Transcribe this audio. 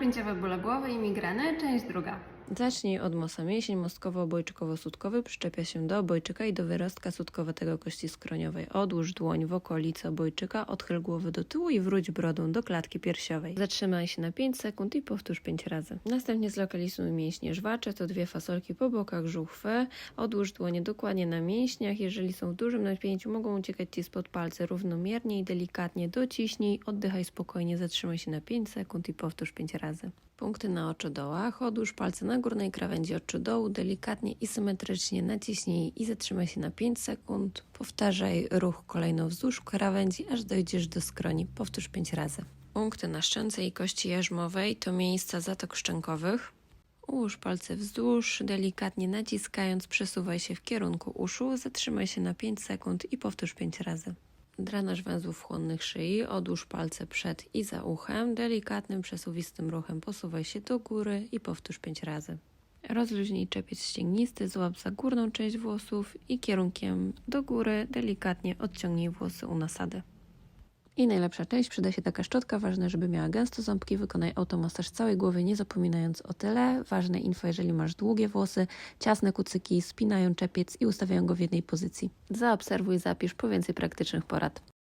Pięciowe bóle głowy i migreny, część druga. Zacznij od mosa. Mięsień mostkowo-obojczykowo-sutkowy przyczepia się do obojczyka i do wyrostka sutkowatego kości skroniowej. Odłóż dłoń w okolicy obojczyka, odchyl głowę do tyłu i wróć brodą do klatki piersiowej. Zatrzymaj się na 5 sekund i powtórz 5 razy. Następnie zlokalizuj mięśnie żwacze, to dwie fasolki po bokach żuchwy. Odłóż dłonie dokładnie na mięśniach. Jeżeli są w dużym napięciu, mogą uciekać Ci spod palce równomiernie i delikatnie. Dociśnij, oddychaj spokojnie, zatrzymaj się na 5 sekund i powtórz 5 razy. Punkty na oczodołach. Odłóż palce na górnej krawędzi oczodołu, delikatnie i symetrycznie naciśnij i zatrzymaj się na 5 sekund. Powtarzaj ruch kolejno wzdłuż krawędzi, aż dojdziesz do skroni. Powtórz 5 razy. Punkty na szczęce i kości jarzmowej to miejsca zatok szczękowych. Ułóż palce wzdłuż, delikatnie naciskając, przesuwaj się w kierunku uszu, zatrzymaj się na 5 sekund i powtórz 5 razy. Drenaż węzłów chłonnych szyi, odłóż palce przed i za uchem, delikatnym, przesuwistym ruchem posuwaj się do góry i powtórz 5 razy. Rozluźnij czepiec ścięgnisty, złap za górną część włosów i kierunkiem do góry delikatnie odciągnij włosy u nasady. I najlepsza część, przyda się taka szczotka, ważne, żeby miała gęsto ząbki, wykonaj automasaż całej głowy, nie zapominając o tyle. Ważne info, jeżeli masz długie włosy, ciasne kucyki, spinają czepiec i ustawiają go w jednej pozycji. Zaobserwuj, zapisz po więcej praktycznych porad.